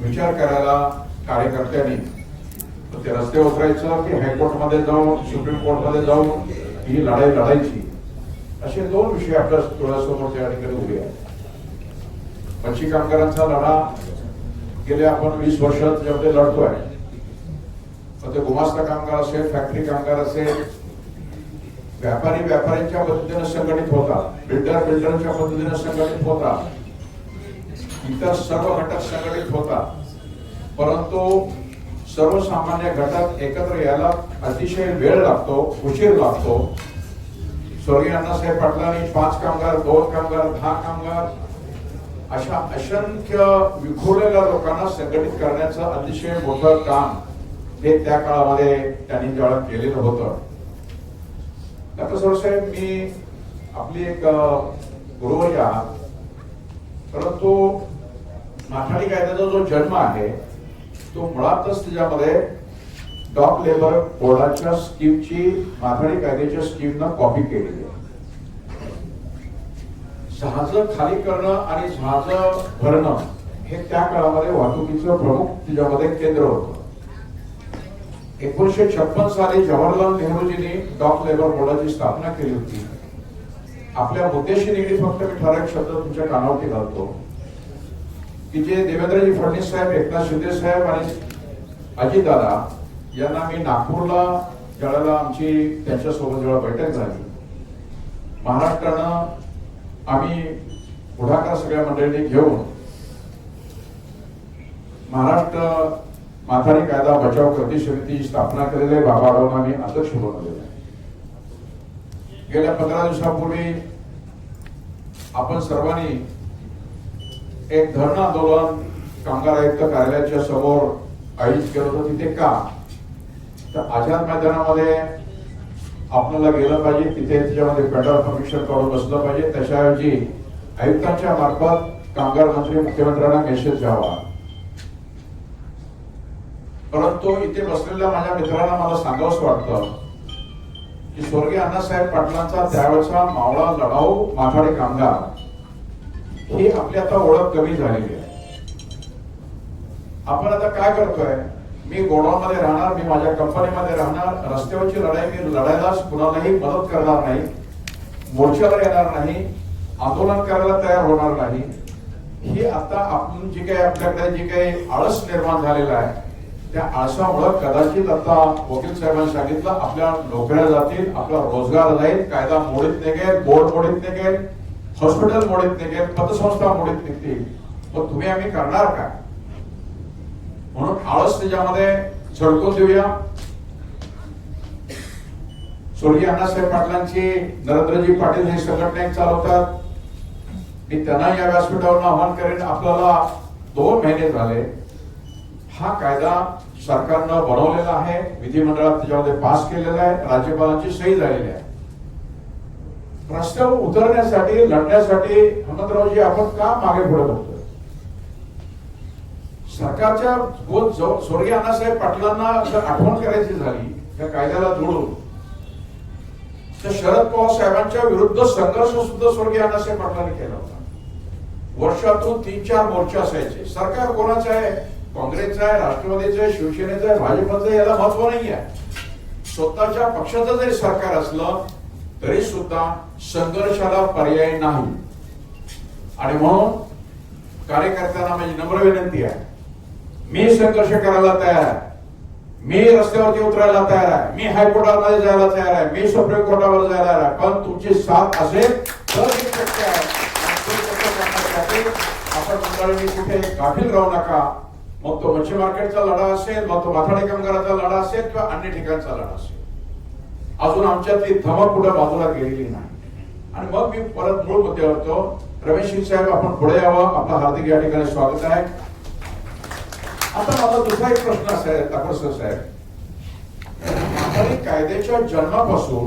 विचार करायला कार्यकर्त्यांनी. ते रस्ते उतरायचं की हायकोर्टमध्ये जाऊन सुप्रीम कोर्टमध्ये जाऊन ही लढाई लढायची. असे दोन विषय आपल्या डोळ्यासमोर त्या ठिकाणी उभे आहेत. मच्छी कामगारांचा लढा गेले आपण वीस वर्षात जेवढे लढतोय. मग ते गुमास्ता कामगार असेल फॅक्टरी कामगार असेल व्यापारी व्यापाऱ्यांच्या पद्धतीने संघटित होता बिल्डर बिल्डरच्या पद्धतीने संघटित होता इतर सर्व घटक संघटित होता परंतु सर्वसामान्य घटक एकत्र यायला अतिशय वेळ लागतो उशीर लागतो. स्वर्गीय अण्णासाहेब पाटलांनी पाच कामगार दोन कामगार दहा कामगार अशा असंख्य विखुरलेल्या लोकांना संघटित करण्याचं अतिशय मोठं काम हे त्या काळामध्ये त्यांनी ज्यावेळेला केलेलं होतं. डॉक्टर सरसाहेब मी आपली एक गुरुवरी आहात परंतु माथाडी कायद्याचा जो जन्म आहे तो मुळातच त्याच्यामध्ये डॉक लेबर बोर्डाच्या स्कीमची माथाडी कायद्याच्या स्कीमनं कॉपी केलेली आहे. जहाज खाली करणं आणि जहाज भरणं हे त्या काळामध्ये वाहतुकीचं प्रमुख त्याच्यामध्ये केंद्र होतं. एकोणीशे छप्पन साली जवाहरलाल नेहरूजींनी डॉक लेबर बोर्डाची स्थापना केली होती. आपल्या मुद्द्याशी निगडीत फक्त मी ठराविक शब्द तुमच्या कानावरती घालतो. की जे देवेंद्रजी फडणवीस साहेब एकनाथ शिंदे साहेब आणि अजितदादा यांना मी नागपूरला ज्यावेळेला आमची त्यांच्यासोबत जेव्हा बैठक झाली महाराष्ट्रानं आम्ही पुढाकार सगळ्या मंडळींनी घेऊन महाराष्ट्र माथारी कायदा बचाव कृती समितीची स्थापना केलेली आहे. बाबा आढावांना मी अध्यक्ष बनवलेलं आहे. गेल्या पंधरा दिवसापूर्वी आपण सर्वांनी एक धरण आंदोलन कामगार आयुक्त कार्यालयाच्या समोर आयोजित केलं होतं तिथे का? तर आझाद मैदानामध्ये आपल्याला गेलं पाहिजे तिथे त्याच्यामध्ये पेट्रोल कमिशन करून बसलं पाहिजे. त्याच्याऐवजी आयुक्तांच्या मार्फत कामगार मंत्री मुख्यमंत्र्यांना मेसेज द्यावा. परंतु इथे बसलेल्या माझ्या मित्रांना मला सांगावंच वाटतं की स्वर्गीय अण्णासाहेब पाटलांचा त्यावेळेचा मावळा लढाऊ माथाडी कामगार. ही आपली आता ओळख कमी झालेली आहे. आपण आता काय करतोय? मी गोडाऊन मध्ये राहणार मी माझ्या कंपनीमध्ये राहणार रस्त्यावरची लढाई मी लढायलाच कुणालाही मदत करणार नाही मोर्चावर येणार नाही आंदोलन करायला तयार होणार नाही. ही आता आपण जी काही आपल्याकडे जी काही आळस निर्माण झालेला आहे त्या आळसामुळं कदाचित आता वकील साहेबांनी सांगितलं आपल्या नोकऱ्या जातील आपला रोजगार जाईल कायदा मोडीत निघेल बोर्ड मोडीत निघेल हॉस्पिटल मोडीत निघेल पतसंस्था मोडीत निघतील. मग तुम्ही आम्ही करणार काय म्हणून आळस त्याच्यामध्ये झडकून देऊया. स्वर्गीय अण्णासाहेब पाटलांची नरेंद्रजी पाटील हे संघटना एक चालवतात. मी त्यांना या व्यासपीठावर आव्हान करेन आपल्याला दोन महिने झाले. हा कायदा सरकारनं बनवलेला आहे विधिमंडळात त्याच्यामध्ये पास केलेला आहे राज्यपालांची सही झालेली आहे. प्रश्न उतरण्यासाठी लढण्यासाठी हनुमंतरावजी आपण का मागे पुढे बघतोय? सरकारच्या स्वर्गीय अण्णासाहेब पाटलांना जर आठवण करायची झाली त्या कायद्याला जोडून तर शरद पवार साहेबांच्या विरुद्ध संघर्ष सुद्धा स्वर्गीय अण्णासाहेब पाटलांनी केला होता. वर्षातून तीन चार मोर्चे असायचे. सरकार कोणाचं आहे? काँग्रेसचं आहे राष्ट्रवादीचं आहे शिवसेनेचं आहे भाजपचं याला महत्त्व नाही आहे स्वतःच्या पक्षाचं जरी सरकार असलं तरी सुद्धा संघर्षाला पर्याय नाही. आणि म्हणून कार्यकर्त्यांना माझी नम्र विनंती आहे. मी संघर्ष करायला तयार आहे. मी रस्त्यावरती उतरायला तयार आहे. मी हायकोर्टामध्ये जायला तयार आहे. मी सुप्रीम कोर्टावर जायला आहे. पण तुमची साथ असेल तर शक्य आहे. आपण मंडळी कुठे गाफील राहू नका. मग तो मच्छी मार्केटचा लढा असेल मग तो माथाडी कामगाराचा लढा असेल किंवा अन्य ठिकाणचा लढा असेल. अजून आमच्यातली धमक कुठं बाजूला गेलेली नाही. आणि मग मी परत मूळ मुद्द्यावर होतो रमेश साहेब आपण पुढे यावं. आपलं हार्दिक या ठिकाणी स्वागत आहे. आता माझा दुसरा एक प्रश्न असा आहे तापडसर साहेब कायद्याच्या जन्मापासून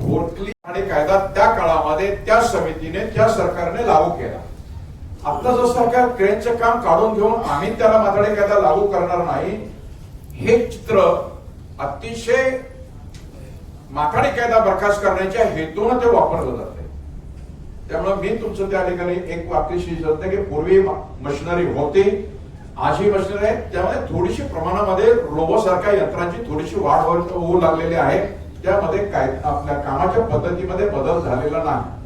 वोटली आणि कायदा त्या काळामध्ये त्या समितीने त्या सरकारने लागू केला. आपलं जो सरकार क्रेनचं काम काढून घेऊन आम्ही त्याला माथाडी कायदा लागू करणार नाही हे चित्र अतिशय माथाडी कायदा बरखास्त करण्याच्या हेतून ते वापरलं जात त्यामुळे मी तुमचं त्या ठिकाणी एक अतिशय की पूर्वी मशिनरी होती आजही मशिनरी आहे. त्यामध्ये थोडीशी प्रमाणामध्ये रोबो सारख्या यंत्रांची थोडीशी वाढ होऊ लागलेली आहे. त्यामध्ये काय आपल्या कामाच्या पद्धतीमध्ये बदल झालेला नाही.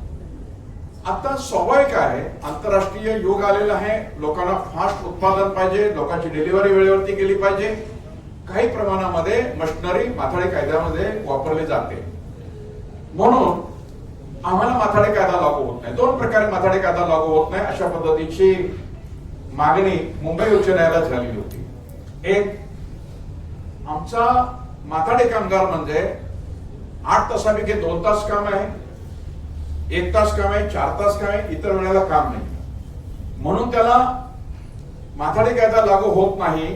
आता स्वाभाविक आहे आंतरराष्ट्रीय युग आलेला आहे. लोकांना फास्ट उत्पादन पाहिजे लोकांची डिलिव्हरी वेळेवरती गेली पाहिजे. काही प्रमाणामध्ये मशनरी माथाडी कायद्यामध्ये वापरली जाते. म्हणून आम्हाला माथाडी कायदा लागू होत नाही. दोन प्रकारे माथाडी कायदा लागू होत नाही अशा पद्धतीची मागणी मुंबई उच्च न्यायालयात झालेली होती. एक आमचा माथाडी कामगार म्हणजे आठ तासापैकी दोन तास काम आहे एक तास काम आहे चार तास काम आहे इतर वेळेला काम नाही. म्हणून त्याला माथाडी कायदा लागू होत नाही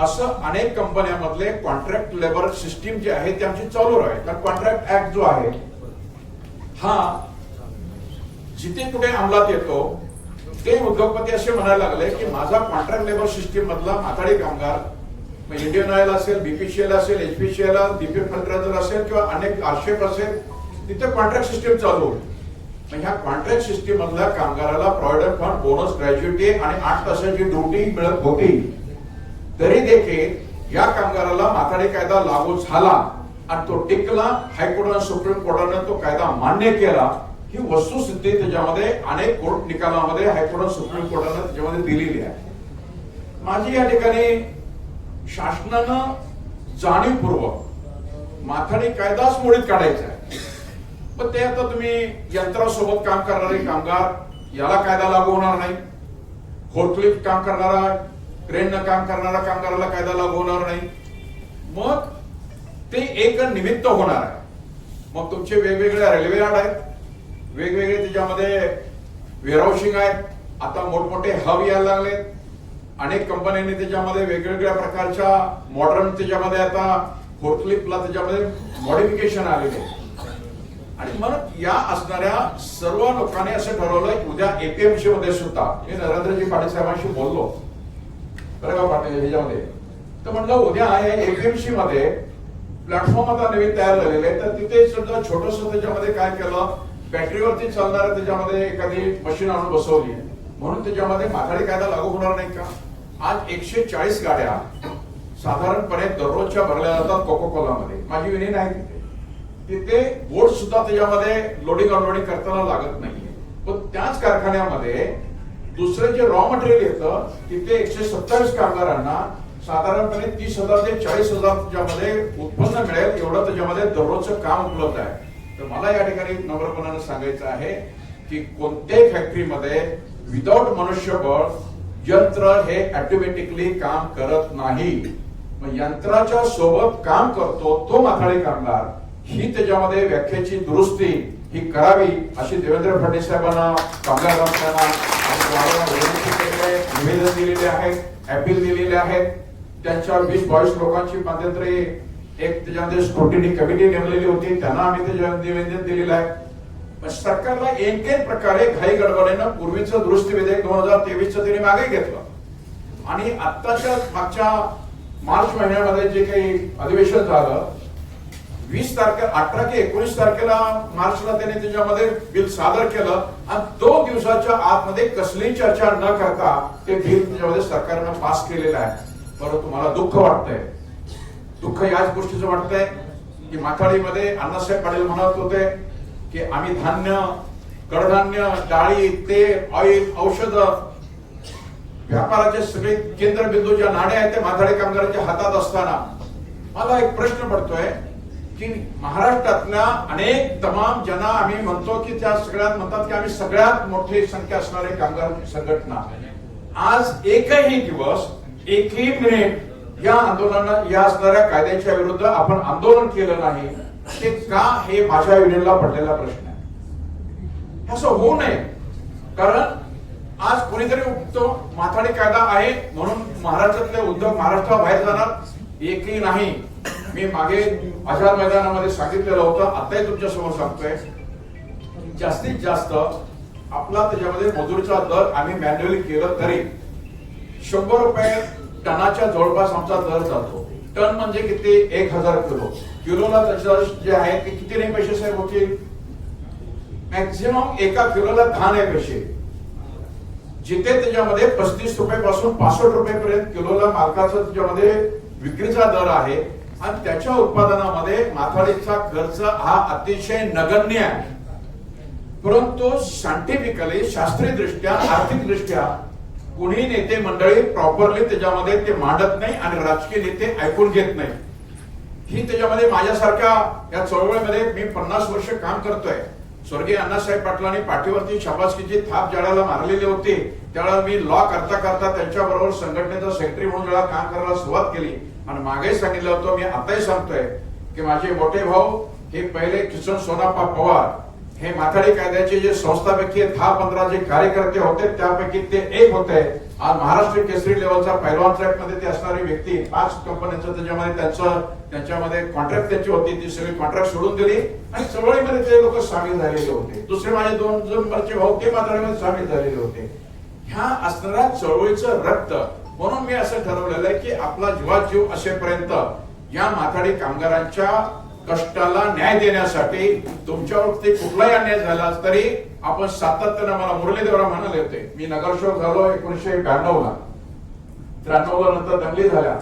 असं अनेक कंपन्यांमधले कॉन्ट्रॅक्ट लेबर सिस्टीम जी आहे ती आमची चालू राहील. कारण कॉन्ट्रॅक्ट ऍक्ट जो आहे हा जिथे कुठे अंमलात येतो ते उद्योगपती असे म्हणायला लागले की माझा कॉन्ट्रॅक्ट लेबर सिस्टीम मधला माथाडी कामगार इंडियन ऑइल असेल बीपीसीएल असेल एचपीसीएल दीपक फर्टिलायझर असेल किंवा अनेक आक्षेप असेल तिथे कॉन्ट्रॅक्ट सिस्टीम चालू होईल. ह्या कॉन्ट्रॅक्ट सिस्टीम मधल्या कामगाराला प्रॉव्हिडंट फंड बोनस ग्रॅज्युटी आणि आठ तासाची ड्युटी मिळत होती. तरी देखील या कामगाराला माथाडी कायदा लागू झाला आणि तो टिकला. हायकोर्ट आणि सुप्रीम कोर्टाने तो कायदा मान्य केला. ही वस्तुस्थिती त्याच्यामध्ये अनेक कोर्ट निकालामध्ये हायकोर्ट आणि सुप्रीम कोर्टाने त्याच्यामध्ये दिलेली आहे. माझी या ठिकाणी शासनानं जाणीवपूर्वक माथाडी कायदाच मोडीत काढायचा आहे. पण ते आता तुम्ही यंत्रासोबत काम करणारे कामगार याला कायदा लागू होणार नाही. फोर्कलिफ्ट काम करणारा ट्रेननं काम करणारा कामगाराला कायदा लागू होणार नाही. मग ते एक निमित्त होणार आहे. मग तुमचे वेगवेगळे रेल्वे यार्ड आहेत. वेगवेगळे त्याच्यामध्ये वेअरहाऊसिंग आहेत. आता मोठमोठे हब यायला लागलेत. अनेक कंपन्यांनी त्याच्यामध्ये वेगवेगळ्या प्रकारच्या मॉडर्न त्याच्यामध्ये आता फोर्कलिफ्टला त्याच्यामध्ये मॉडिफिकेशन आलेले आणि मग या असणाऱ्या सर्व लोकांनी असं ठरवलं उद्या एपीएमसी मध्ये सुद्धा मी नरेंद्रजी पाटील साहेबांशी बोललो. बरं पाटील ह्याच्यामध्ये तर म्हटलं उद्या आहे एपीएमसी मध्ये. प्लॅटफॉर्म आता नवीन तयार झालेले आहे तर तिथे सुद्धा छोटस त्याच्यामध्ये काय केलं? बॅटरीवरती चालणार त्याच्यामध्ये एखादी मशीन आणून बसवली म्हणून त्याच्यामध्ये माथाडी कायदा लागू होणार नाही का? आज एकशे चाळीस गाड्या साधारणपणे दररोजच्या भरल्या जातात कोको कोलामध्ये माझी विनंती आहे तिथे. तिथे बोट सुद्धा त्याच्यामध्ये लोडिंग अनलोडिंग करताना लागत नाहीये. पण त्याच कारखान्यामध्ये दुसरं जे रॉ मटेरियल येतं तिथे एकशे सत्तावीस कामगारांना साधारणपणे तीस हजार ते चाळीस हजार त्याच्यामध्ये उत्पन्न मिळेल एवढं त्याच्यामध्ये दररोजचं काम उपलब्ध आहे. तर मला या ठिकाणी नम्रपणाने सांगायचं आहे की कोणत्याही फॅक्टरीमध्ये विदाऊट मनुष्यबळ यंत्र हे ऑटोमॅटिकली काम करत नाही. मग यंत्राच्या सोबत काम करतो तो माथाडी कामगार. ही त्याच्यामध्ये व्याख्याची दुरुस्ती ही करावी अशी देवेंद्र फडणवीस साहेबांना कामगार निवेदन दिलेले आहेत अपील दिलेले आहेत. त्यांच्या वीस बावीस लोकांची मध्यंतरी एक त्याच्यामध्ये स्क्रुटिनी कमिटी नेमलेली होती. त्यांना आम्ही त्याच्या निवेदन दिलेलं आहे. पण सरकारला एक एक प्रकारे घाई गडबडीनं पूर्वीचं दुरुस्ती विधेयक दोन हजार तेवीसचं त्यांनी मागे घेतलं. आणि आत्ताच्या मागच्या मार्च महिन्यामध्ये जे काही अधिवेशन झालं वीस तारखे अठरा ते एकोणीस तारखेला मार्चला त्यांनी त्याच्यामध्ये बिल सादर केलं. आणि दोन दिवसाच्या आतमध्ये कसलीही चर्चा न करता ते बिल त्याच्यामध्ये सरकारनं पास केलेलं आहे. परंतु मला दुःख वाटतंय? दुःख याच गोष्टीचं वाटतंय की माथाडीमध्ये अण्णासाहेब पाटील म्हणत होते की आम्ही धान्य कडधान्य डाळी तेल ऑइल औषध व्यापाराचे सगळे केंद्रबिंदू ज्या नाणे आहेत ते माथाडी कामगारांच्या हातात असताना. मला एक प्रश्न पडतोय. की महाराष्ट्रातल्या अनेक तमाम ज्यांना आम्ही म्हणतो की त्या सगळ्यात म्हणतात की आम्ही सगळ्यात मोठी संख्या असणारे कामगार संघटना. आज एकही दिवस एकही मिनिट या आंदोलना या असणाऱ्या कायद्याच्या विरुद्ध आपण आंदोलन केलं नाही ते का हे माझ्या युनियनला पडलेला प्रश्न आहे. असं होऊ नये. कारण आज कोणीतरी उठतो माथाडी कायदा आहे म्हणून महाराष्ट्रातले उद्योग महाराष्ट्राबाहेर जाणार एकही नाही. मी मागे आझाद मैदानामध्ये सांगितलेलं होतं आताही तुमच्यासमोर सांगतोय. जास्तीत जास्त आपला त्याच्यामध्ये मजुरीचा दर आम्ही मॅन्युअली केलं तरी शंभर रुपये टनाच्या जवळपास आमचा दर जातो. टन म्हणजे किती? एक हजार किलो. किलोला त्याचं जे आहे ते किती नाही पैसे साहेब होतील? मॅक्झिमम एका किलोला दहा नाही पैसे. जिथे त्याच्यामध्ये पस्तीस रुपये पासून पासष्ट रुपयेपर्यंत किलोला मालकाचा त्याच्यामध्ये विक्रीचा दर आहे आणि त्याच्या उत्पादनामध्ये माथाडीचा खर्च हा अतिशय नगण्य आहे. परंतु सायंटिफिकली शास्त्रीय दृष्ट्या आर्थिक दृष्ट्या कुणी नेते मंडळी प्रॉपरली त्याच्यामध्ये ते मांडत नाही आणि राजकीय नेते ऐकून घेत नाही. ही त्याच्यामध्ये माझ्यासारख्या या चळवळीमध्ये मी पन्नास वर्ष काम करतोय. स्वर्गीय अण्णासाहेब पाटलांनी पाठीवरती शाबासकीची थाप ज्यावेळेला मारलेली होती. त्यावेळेला मी लॉ करता करता त्यांच्याबरोबर संघटनेचा सेक्रेटरी म्हणून काम करायला सुरुवात केली. आणि मागे सांगितलं होतं मी आताही सांगतोय की माझे मोठे भाऊ हे पहिले किसन सोनाप्पा पवार हे माथाडी कायद्याचे जे संस्थापैकी दहा पंधरा जे कार्यकर्ते होते त्यापैकी ते एक होते. आज महाराष्ट्र केसरी लेवलचा पैलवान ट्रॅकमध्ये ते असणारी व्यक्ती पाच कंपन्यांचं त्याच्यामध्ये त्यांचं त्यांच्यामध्ये कॉन्ट्रॅक्ट त्यांची होती ती सगळी कॉन्ट्रॅक्ट सोडून दिली आणि चळवळीमध्ये ते लोक सामील झालेले होते. दुसरे माझे दोन नंबरचे भाऊ ते माथाडीमध्ये सामील झालेले होते. ह्या असणाऱ्या चळवळीचं रक्त म्हणून मी असं ठरवलेलं आहे की आपला जीवाजीव असेपर्यंत या माथाडी कामगारांच्या कष्टाला न्याय देण्यासाठी तुमच्यावरती कुठलाही अन्याय झाला तरी आपण सातत्यानं मला मुरलीदेवरा म्हणाले होते. मी नगरसेवक झालो एकोणीशे ब्याण्णव ला त्र्याण्णव ला नंतर दंगली झाल्या.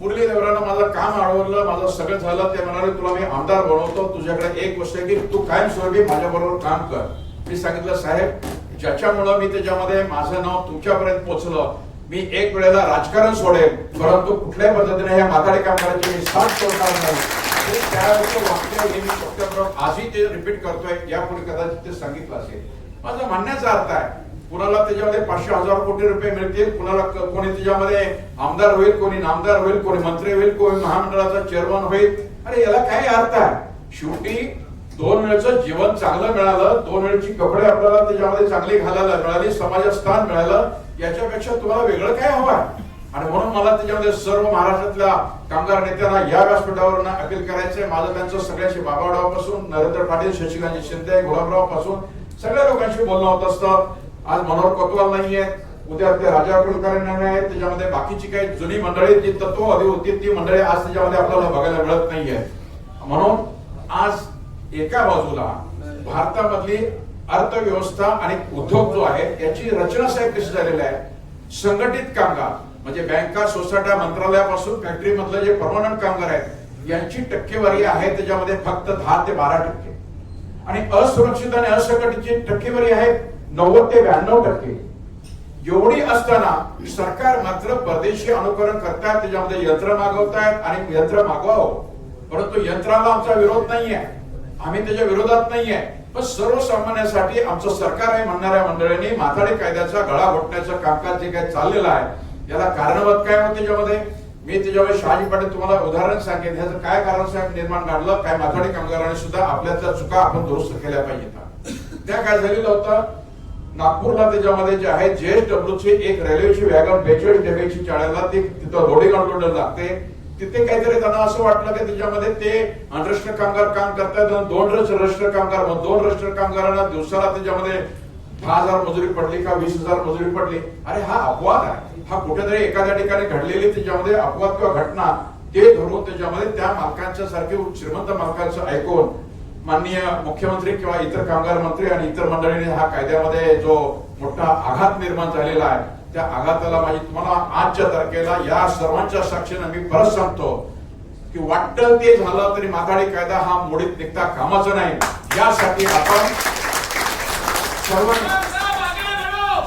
मुरलीदेवरानं माझं काम अडवलं माझं सगळं झालं ते म्हणाले तुला मी आमदार बनवतो तुझ्याकडे एक गोष्ट आहे की तू कायमस्वरूपी माझ्याबरोबर काम कर. मी सांगितलं साहेब ज्याच्यामुळं मी त्याच्यामध्ये माझं नाव तुमच्यापर्यंत पोहोचलं मी एक वेळेला राजकारण सोडेल परंतु कुठल्याही पद्धतीने ह्या माथाडी कामगारांची मी साथ सोडणार नाही. त्यावेळेचं वाक्य हे मी आजही ते रिपीट करतोय यापूर्वी कदाचित ते सांगितलं असेल. माझा म्हणण्याचा अर्थ आहे कुणाला त्याच्यामध्ये पाचशे हजार कोटी रुपये मिळतील कुणाला कोणी त्याच्यामध्ये आमदार होईल कोणी नामदार होईल कोणी मंत्री होईल कोणी महामंडळाचा चेअरमन होईल. अरे याला काय अर्थ आहे? शेवटी दोन वेळचं जेवण चांगलं मिळालं दोन वेळची कपडे आपल्याला त्याच्यामध्ये चांगले घालायला मिळाली समाजात स्थान मिळालं याच्यापेक्षा तुम्हाला वेगळं काय हवं आहे? आणि म्हणून मला त्याच्यामध्ये सर्व महाराष्ट्रातल्या कामगार नेत्यांना या व्यासपीठावर अपील करायचंय. माझं त्यांचं सगळ्यांशी बाबारावपासून नरेंद्र पाटील शशिकांत शिंदे गुलाबरावपासून सगळ्या लोकांशी बोलणं होत असतं. आज मनोहर कोतवाल नाहीये उद्या ते राजा कुलकर्णी आहेत. त्याच्यामध्ये बाकीची काही जुनी मंडळी जी तत्व होती ती मंडळी आज त्याच्यामध्ये आपल्याला बघायला मिळत नाहीये. म्हणून आज एका बाजूला भारतामधली अर्थव्यवस्था आणि उद्योग जो आहे याची रचना साहेब कशी झालेली आहे? संघटित कामगार म्हणजे बँका सोसायट्या मंत्रालयापासून फॅक्टरी मधले जे परमनंट कामगार आहेत यांची टक्केवारी आहे त्याच्यामध्ये फक्त दहा ते बारा टक्के. आणि असुरक्षित आणि असंघटितची टक्केवारी आहे नव्वद ते ब्याण्णव टक्के. एवढी असताना सरकार मात्र परदेशी अनुकरण करतायत त्याच्यामध्ये यंत्र मागवतायत आणि यंत्र मागवावं. परंतु यंत्राला आमचा विरोध नाहीये. आम्ही त्याच्या विरोधात नाहीये. पण सर्वसामान्यासाठी आमचं सरकार आहे म्हणणाऱ्या मंडळींनी माथाडी कायद्याचा गळा घोटण्याचं कामकाज जे काही चाललेलं आहे याला कारणवत काय होतं त्याच्यामध्ये? मी त्याच्यामध्ये शहाजी पाटील तुम्हाला उदाहरण सांगेन. ह्याचं काय कारण साहेब निर्माण काढलं काय माथाडी कामगारांनी सुद्धा आपल्याच्या चुका आपण दुरुस्त केल्या पाहिजेत. त्या काय झालेलं होतं? नागपूरला त्याच्यामध्ये जे आहे जेएसडब्ल्यू ची एक रेल्वेची वॅगन बेचाळीस डब्याची चाळायला ती तिथं लोडिंग अनलोडर लागते. तिथे काहीतरी त्यांना असं वाटलं की त्याच्यामध्ये ते अनरजिस्टर कामगार काम करतायत दोन रजिस्टर कामगार मग दोन रजिस्टर कामगारांना दिवसाला त्याच्यामध्ये दहा हजार मजुरी पडली का वीस हजार मजुरी पडली? अरे हा अपवाद आहे. हा कुठेतरी एखाद्या ठिकाणी घडलेली त्याच्यामध्ये अपवाद किंवा घटना ते धरून त्याच्यामध्ये त्या मालकांच्या सारखे श्रीमंत मालकांचं ऐकून माननीय मुख्यमंत्री किंवा इतर कामगार मंत्री आणि इतर मंडळींनी हा कायद्यामध्ये जो मोठा आघात निर्माण झालेला आहे त्या आघाताला माझी तुम्हाला आजच्या तारखेला या सर्वांच्या साक्षीनं मी परत सांगतो की वाटतं ते झालं तरी माघाडी कायदा हा मोडीत निघता कामाचा नाही. यासाठी आपण सर्वांनी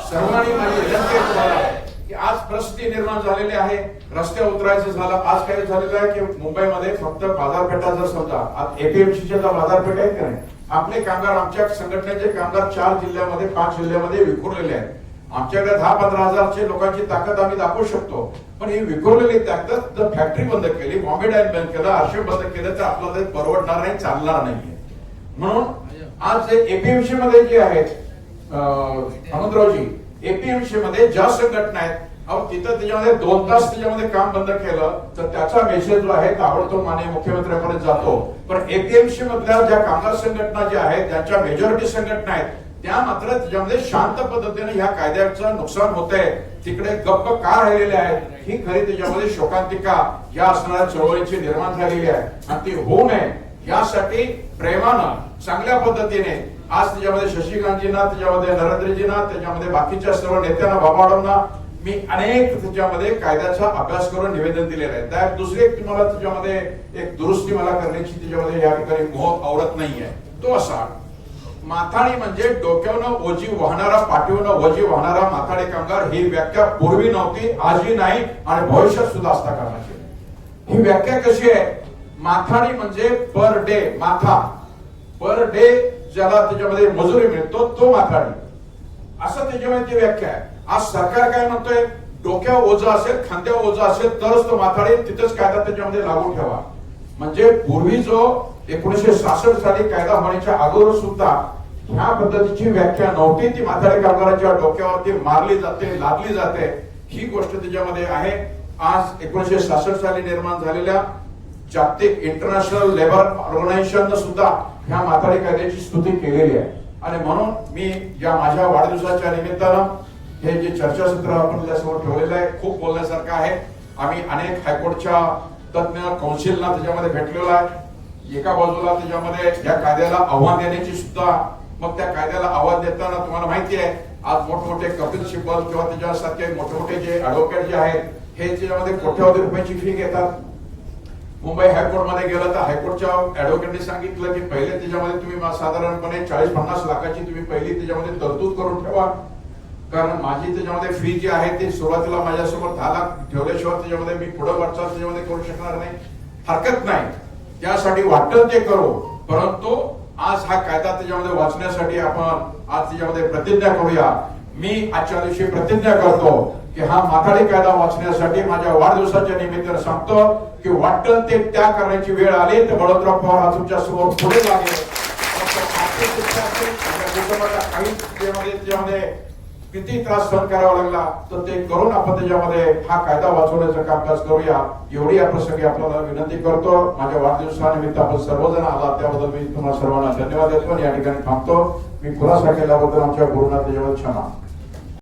सर्वांनी माझी विनंती आहे तुम्हाला की आज परिस्थिती निर्माण झालेली आहे. रस्त्यावर उतरायचं झालं आज काय झालेलं आहे की मुंबईमध्ये फक्त बाजारपेठा जर समजा आज एपीएमसीच्या ज्या बाजारपेठ आहेत का नाही? आपले कामगार आमच्या संघटनेचे कामगार चार जिल्ह्यामध्ये पाच जिल्ह्यामध्ये विखुरलेले आहेत. आमच्याकडे दहा पंधरा हजारचे लोकांची ताकद आम्ही दाखवू शकतो. पण ही विखुरलेली ताकद जर फॅक्टरी बंद केली बॉम्बे डायन बंद केलं आरशे बंद केलं तर आपल्याला ते परवडणार नाही चालणार नाही. म्हणून आज एपीएमसी मध्ये जे आहेत हनुमंतरावजी एपीएमसी मध्ये ज्या संघटना आहेत अहो तिथं त्याच्यामध्ये दोन तास त्याच्यामध्ये काम बंद केलं तर त्याचा मेसेज जो आहे ताबडतोब माननीय मुख्यमंत्र्यांपर्यंत जातो. पण एपीएमसी मधल्या ज्या कामगार संघटना ज्या आहेत ज्यांच्या मेजॉरिटी संघटना आहेत त्या मात्र त्याच्यामध्ये शांत पद्धतीने ह्या कायद्याचं नुकसान होत आहे तिकडे गप्प का राहिलेले आहेत? ही खरी त्याच्यामध्ये शोकांतिका या असणाऱ्या चळवळीची निर्माण झालेली आहे. आणि ती होऊ नये. यासाठी प्रेमानं चांगल्या पद्धतीने आज त्याच्यामध्ये शशिकांतजींना त्याच्यामध्ये नरेंद्रजींना त्याच्यामध्ये बाकीच्या सर्व नेत्यांना बाबाडांना मी अनेक त्याच्यामध्ये कायद्याचा अभ्यास करून निवेदन दिलेलं आहे. त्या दुसरी एक तुम्हाला त्याच्यामध्ये एक दुरुस्ती मला करण्याची त्याच्यामध्ये या ठिकाणी मोह आवडत नाहीये. तो असा. माथाडी म्हणजे डोक्यावनं ओझी वाहणारा पाठीवनं ओझी वाहणारा माथाडी कामगार. ही व्याख्या पूर्वी नव्हती आजही नाही आणि भविष्यात सुद्धा असता कामाची ही व्याख्या कशी आहे? माथाडी म्हणजे पर डे माथा. पर डे ज्याला त्याच्यामध्ये मजुरी मिळतो तो माथाडी. असं त्याच्यामध्ये ती व्याख्या आहे. आज सरकार काय म्हणतोय? डोक्या ओझ असेल खांद्या ओझ असेल तरच तो माथाडी तिथेच कायदा त्याच्यामध्ये लागू ठेवा. म्हणजे पूर्वी जो एकोणीशे सहासष्ट साली कायदा होण्याच्या अगोदर सुद्धा ह्या पद्धतीची व्याख्या नव्हती. ती माथाडी कामगारांच्या डोक्यावरती मारली जाते लादली जाते. ही गोष्ट त्याच्यामध्ये आहे. आज एकोणीसशे सहासष्ट साली निर्माण झालेल्या जागतिक इंटरनॅशनल लेबर ऑर्गनायझेशन सुद्धा ह्या माथाडी कायद्याची स्तुती केलेली आहे. आणि म्हणून मी या माझ्या वाढदिवसाच्या निमित्तानं हे जे चर्चासत्र आपण त्यासमोर ठेवलेलं आहे खूप बोलण्यासारखं आहे. आम्ही अनेक हायकोर्टच्या तज्ञ कौन्सिलला त्याच्यामध्ये भेटलेलो आहे. एका बाजूला त्याच्यामध्ये या कायद्याला आव्हान देण्याची सुद्धा मग त्या कायद्याला आव्हान देताना तुम्हाला माहिती आहे आज मोठमोठे कपिल सिब्बल किंवा त्याच्यासारखे मोठमोठे जे ऍडव्होकेट जे आहेत हे त्याच्यामध्ये कोट्यावधी रुपयाची फी घेतात. मुंबई हायकोर्टमध्ये गेलं तर हायकोर्टच्या ऍडव्होकेटने सांगितलं की पहिले त्याच्यामध्ये तुम्ही साधारणपणे चाळीस पन्नास लाखाची तुम्ही पहिली त्याच्यामध्ये तरतूद करून ठेवा. कारण माझी त्याच्यामध्ये फी जी आहे ती सुरुवातीला माझ्यासोबत दहा लाख ठेवल्याशिवाय त्याच्यामध्ये मी पुढे वाटचाल त्याच्यामध्ये करू शकणार नाही. हरकत नाही. त्यासाठी वाटतं ते करू परंतु आज हा कायदा त्याच्यामध्ये वाचण्यासाठी आपण आज त्याच्यामध्ये प्रतिज्ञा करूया. मी आजच्या दिवशी प्रतिज्ञा करतो की हा माथाडी कायदा वाचण्यासाठी माझ्या वाढदिवसाच्या निमित्तानं सांगतो की वाटतं ते त्या करण्याची वेळ आली तर बळवंतराव पवार हा तुमच्यासमोर पुढे लागेल काही त्यामध्ये किती त्रास सहन करावा लागला तर ते करून आपण त्याच्यामध्ये हा कायदा वाचवण्याचा कामकाज करूया एवढी या प्रसंगी आपल्याला विनंती करतो. माझ्या वाढदिवसानिमित्त आपण सर्वजण आला त्याबद्दल मी तुम्हाला सर्वांना धन्यवाद देतो आणि या ठिकाणी थांबतो. मी खुलासा केल्याबद्दल आमच्या गुरुना त्याच्यावर क्षमा.